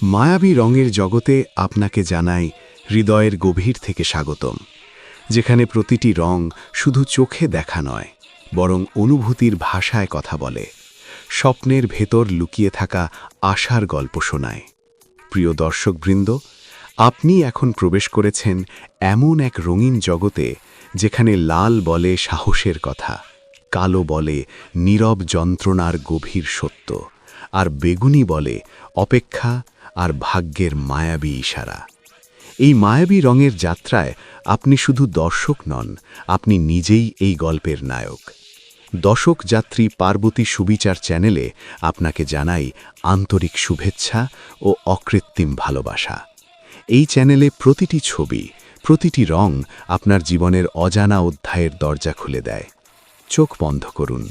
মায়াবী রঙের জগতে আপনাকে জানাই হৃদয়ের গভীর থেকে স্বাগতম, যেখানে প্রতিটি রং শুধু চোখে দেখা নয়, বরং অনুভূতির ভাষায় কথা বলে, স্বপ্নের ভেতর লুকিয়ে থাকা আশার গল্প শোনায়। প্রিয় দর্শকবৃন্দ, আপনি এখন প্রবেশ করেছেন এমন এক রঙিন জগতে যেখানে লাল বলে সাহসের কথা, কালো বলে নীরব যন্ত্রণার গভীর সত্য, আর বেগুনি বলে অপেক্ষা আর ভাগ্যের মায়াবী ইশারা। এই মায়াবী রঙের যাত্রায় আপনি শুধু দর্শক নন, আপনি নিজেই এই গল্পের নায়ক। দশক যাত্রী পার্বতী সুবিচার চ্যানেলে আপনাকে জানাই আন্তরিক শুভেচ্ছা ও অকৃত্রিম ভালোবাসা। এই চ্যানেলে প্রতিটি ছবি, প্রতিটি রং আপনার জীবনের অজানা অধ্যায়ের দরজা খুলে দেয়। চোখ বন্ধ করুন।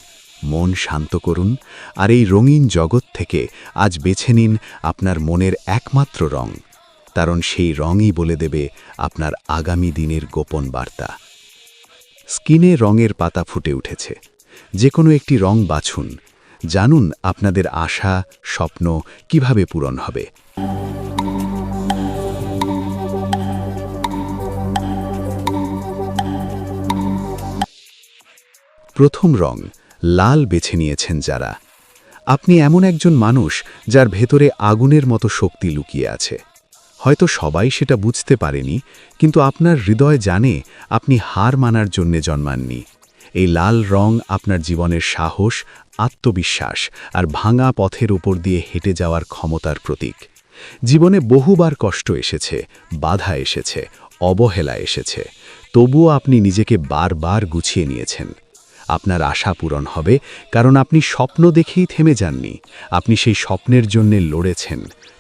মন শান্ত করুন আর এই রঙিন জগৎ থেকে আজ বেছে নিন আপনার মনের একমাত্র রং। কারণ সেই রঙই বলে দেবে আপনার আগামী দিনের গোপন বার্তা। স্কিনে রঙের পাতা ফুটে উঠেছে। যে কোনো একটি রং বাছুন। জানুন আপনাদের আশা, স্বপ্ন কীভাবে পূরণ হবে। প্রথম রং লাল বেছে নিয়েছেন যারা। আপনি এমন একজন মানুষ যার ভেতরে আগুনের মতো শক্তি লুকিয়ে আছে। হয়তো সবাই সেটা বুঝতে পারেনি, কিন্তু আপনার হৃদয় জানে আপনি হার মানার জন্যে জন্মাননি। এই লাল রং আপনার জীবনের সাহস, আত্মবিশ্বাস আর ভাঙা পথের উপর দিয়ে হেঁটে যাওয়ার ক্ষমতার প্রতীক। জীবনে বহুবার কষ্ট এসেছে, বাধা এসেছে, অবহেলা এসেছে। তবুও আপনি নিজেকে বারবার গুছিয়ে নিয়েছেন। আপনার আশা পূরণ হবে, কারণ আপনি স্বপ্ন দেখেই থেমে যাননি। আপনি সেই স্বপ্নের জন্যে লড়েছেন,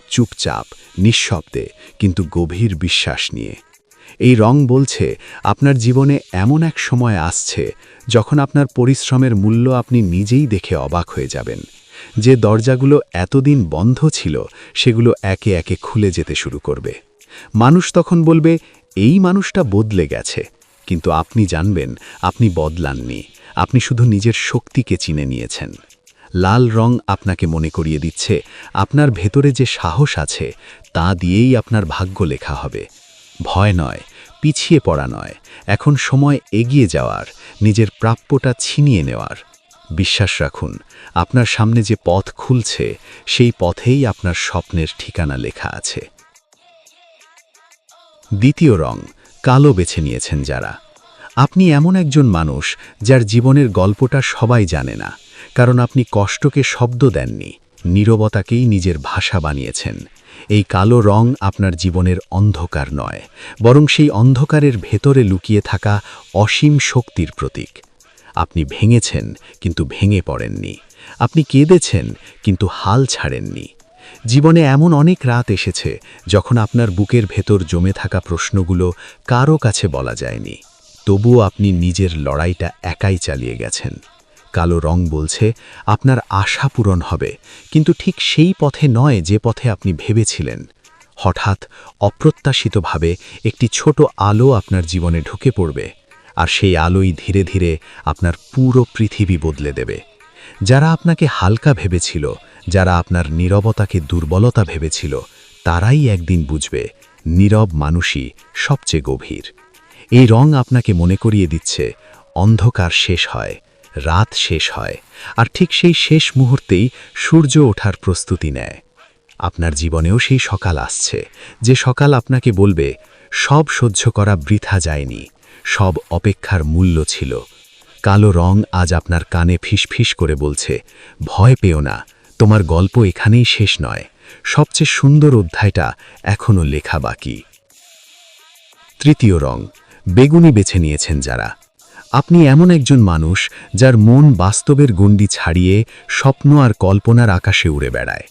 চুপচাপ, নিঃশব্দে, কিন্তু গভীর বিশ্বাস নিয়ে। এই রং বলছে, আপনার জীবনে এমন এক সময় আসছে, যখন আপনার পরিশ্রমের মূল্য আপনি নিজেই দেখে অবাক হয়ে যাবেন। যে দরজাগুলো এতদিন বন্ধ ছিল, সেগুলো একে একে খুলে যেতে শুরু করবে। মানুষ তখন বলবে, এই মানুষটা বদলে গেছে। কিন্তু আপনি জানবেন, আপনি বদলাননি। আপনি শুধু নিজের শক্তিকে চিনে নিয়েছেন। লাল রং আপনাকে মনে করিয়ে দিচ্ছে, আপনার ভেতরে যে সাহস আছে, তা দিয়েই আপনার ভাগ্য লেখা হবে। ভয় নয়, পিছিয়ে পড়া নয়, এখন সময় এগিয়ে যাওয়ার, নিজের প্রাপ্যটা ছিনিয়ে নেওয়ার। বিশ্বাস রাখুন, আপনার সামনে যে পথ খুলছে, সেই পথেই আপনার স্বপ্নের ঠিকানা লেখা আছে। দ্বিতীয় রং, কালো বেছে নিয়েছেন যারা। আপনি এমন একজন মানুষ যার জীবনের গল্পটা সবাই জানে না, কারণ আপনি কষ্টকে শব্দ দেননি, নীরবতাকেই নিজের ভাষা বানিয়েছেন। এই কালো রং আপনার জীবনের অন্ধকার নয়, বরং সেই অন্ধকারের ভেতরে লুকিয়ে থাকা অসীম শক্তির প্রতীক। আপনি ভেঙেছেন, কিন্তু ভেঙে পড়েননি। আপনি কেঁদেছেন, কিন্তু হাল ছাড়েননি। জীবনে এমন অনেক রাত এসেছে যখন আপনার বুকের ভেতর জমে থাকা প্রশ্নগুলো কারও কাছে বলা যায়নি। তবুও আপনি নিজের লড়াইটা একাই চালিয়ে গেছেন। কালো রং বলছে, আপনার আশা পূরণ হবে, কিন্তু ঠিক সেই পথে নয় যে পথে আপনি ভেবেছিলেন। হঠাৎ, অপ্রত্যাশিতভাবে একটি ছোট আলো আপনার জীবনে ঢুকে পড়বে, আর সেই আলোই ধীরে ধীরে আপনার পুরো পৃথিবী বদলে দেবে। যারা আপনাকে হালকা ভেবেছিল, যারা আপনার নীরবতাকে দুর্বলতা ভেবেছিল, তারাই একদিন বুঝবে, নীরব মানুষই সবচেয়ে গভীর। এই রং আপনাকে মনে করিয়ে দিচ্ছে। অন্ধকার শেষ হয়, রাত শেষ হয়, আর ঠিক সেই শেষ মুহূর্তেই সূর্য ওঠার প্রস্তুতি নেয়। আপনার জীবনেও সেই সকাল আসছে, যে সকাল আপনাকে বলবে, সব সহ্য করা বৃথা যায়নি, সব অপেক্ষার মূল্য ছিল। কালো রং আজ আপনার কানে ফিসফিস করে বলছে, ভয় পেও না, তোমার গল্প এখানেই শেষ নয়, সবচেয়ে সুন্দর অধ্যায়টা এখনও লেখা বাকি। তৃতীয় রং বেগুনি বেছে নিয়েছেন যারা। আপনি এমন একজন মানুষ যার মন বাস্তবের গণ্ডি ছাড়িয়ে স্বপ্ন আর কল্পনার আকাশে উড়ে বেড়ায়।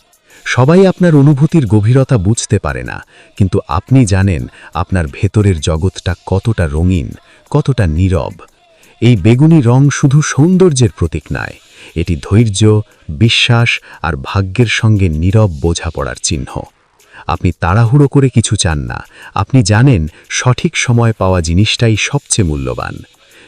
সবাই আপনার অনুভূতির গভীরতা বুঝতে পারে না, কিন্তু আপনি জানেন আপনার ভেতরের জগৎটা কতটা রঙিন, কতটা নীরব। এই বেগুনি রং শুধু সৌন্দর্যের প্রতীক নয়, এটি ধৈর্য, বিশ্বাস আর ভাগ্যের সঙ্গে নীরব বোঝাপড়ার চিহ্ন। আপনি তাড়াহুড়ো করে কিছু চান না। আপনি জানেন, সঠিক সময় পাওয়া জিনিসটাই সবচেয়ে মূল্যবান।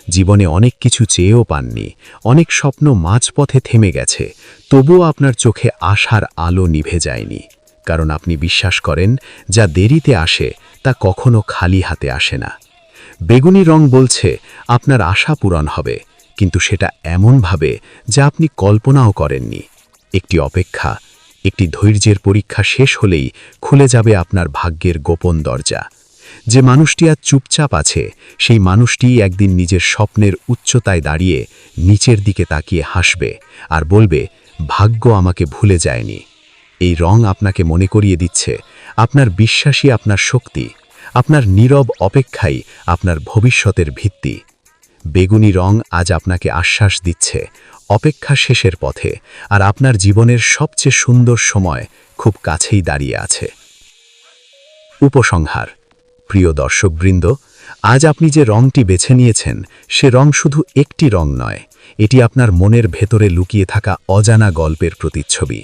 জীবনে অনেক কিছু চেয়েও পাননি। অনেক স্বপ্ন মাঝপথে থেমে গেছে। তবুও আপনার চোখে আশার আলো নিভে যায়নি। কারণ আপনি বিশ্বাস করেন, যা দেরিতে আসে, তা কখনো খালি হাতে আসে না। বেগুনি রং বলছে, আপনার আশা পূরণ হবে। কিন্তু সেটা এমনভাবে যা আপনি কল্পনাও করেননি। একটি অপেক্ষা একটি ধৈর্যের পরীক্ষা শেষ হলেই খুলে যাবে আপনার ভাগ্যের গোপন দরজা। যে মানুষটি আজ চুপচাপ আছে, সেই মানুষটি একদিন নিজের স্বপ্নের উচ্চতায় দাঁড়িয়ে নিচের দিকে তাকিয়ে হাসবে আর বলবে, ভাগ্য আমাকে ভুলে যায়নি। এই রং আপনাকে মনে করিয়ে দিচ্ছে। আপনার বিশ্বাসই আপনার শক্তি। আপনার নীরব অপেক্ষাই আপনার ভবিষ্যতের ভিত্তি। বেগুনি রং আজ আপনাকে আশ্বাস দিচ্ছে। অপেক্ষা শেষের পথে, আর আপনার জীবনের সবচেয়ে সুন্দর সময় খুব কাছেই দাঁড়িয়ে আছে। উপসংহার, প্রিয় দর্শকবৃন্দ, আজ আপনি যে রংটি বেছে নিয়েছেন, সে রং শুধু একটি রং নয়, এটি আপনার মনের ভেতরে লুকিয়ে থাকা অজানা গল্পের প্রতিচ্ছবি।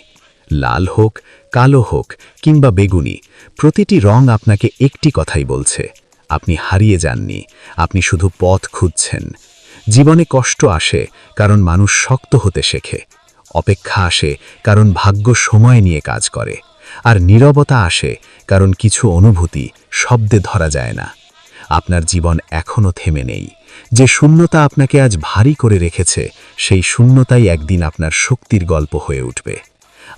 লাল হোক, কালো হোক, কিংবা বেগুনি, প্রতিটি রং আপনাকে একটি কথাই বলছে, আপনি হারিয়ে যাননি, আপনি শুধু পথ খুঁজছেন জীবনে কষ্ট আসে কারণ মানুষ শক্ত হতে শেখে। অপেক্ষা আসে কারণ ভাগ্য সময় নিয়ে কাজ করে। আর নীরবতা আসে কারণ কিছু অনুভূতি শব্দে ধরা যায় না। আপনার জীবন এখনও থেমে নেই। যে শূন্যতা আপনাকে আজ ভারী করে রেখেছে, সেই শূন্যতাই একদিন আপনার শক্তির গল্প হয়ে উঠবে।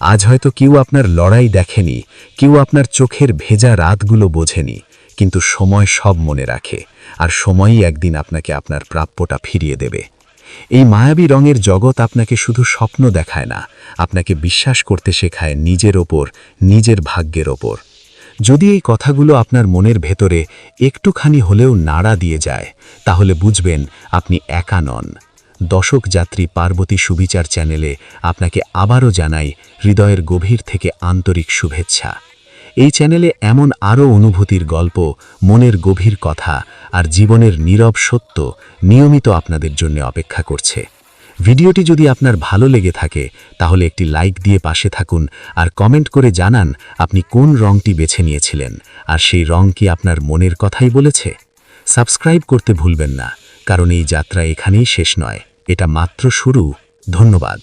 আজ হয়তো কেউ আপনার লড়াই দেখেনি, কেউ আপনার চোখের ভেজা রাতগুলো বোঝেনি কিন্তু সময় সব মনে রাখে, আর সময়ই একদিন আপনাকে আপনার প্রাপ্যটা ফিরিয়ে দেবে। এই মায়াবী রঙের জগৎ আপনাকে শুধু স্বপ্ন দেখায় না, আপনাকে বিশ্বাস করতে শেখায় নিজের ওপর, নিজের ভাগ্যের ওপর। যদি এই কথাগুলো আপনার মনের ভেতরে একটুখানি হলেও নাড়া দিয়ে যায়, তাহলে বুঝবেন আপনি একা নন। দশক যাত্রী পার্বতী সুবিচার চ্যানেলে আপনাকে আবারও জানাই হৃদয়ের গভীর থেকে আন্তরিক শুভেচ্ছা। এই চ্যানেলে এমন আরও অনুভূতির গল্প, মনের গভীর কথা আর জীবনের নীরব সত্য নিয়মিত আপনাদের জন্য অপেক্ষা করছে। ভিডিওটি যদি আপনার ভালো লেগে থাকে, তাহলে একটি লাইক দিয়ে পাশে থাকুন আর কমেন্ট করে জানান আপনি কোন রংটি বেছে নিয়েছিলেন আর সেই রং কি আপনার মনের কথাই বলেছে। সাবস্ক্রাইব করতে ভুলবেন না, কারণ এই যাত্রা এখানেই শেষ নয়, এটা মাত্র শুরু। ধন্যবাদ।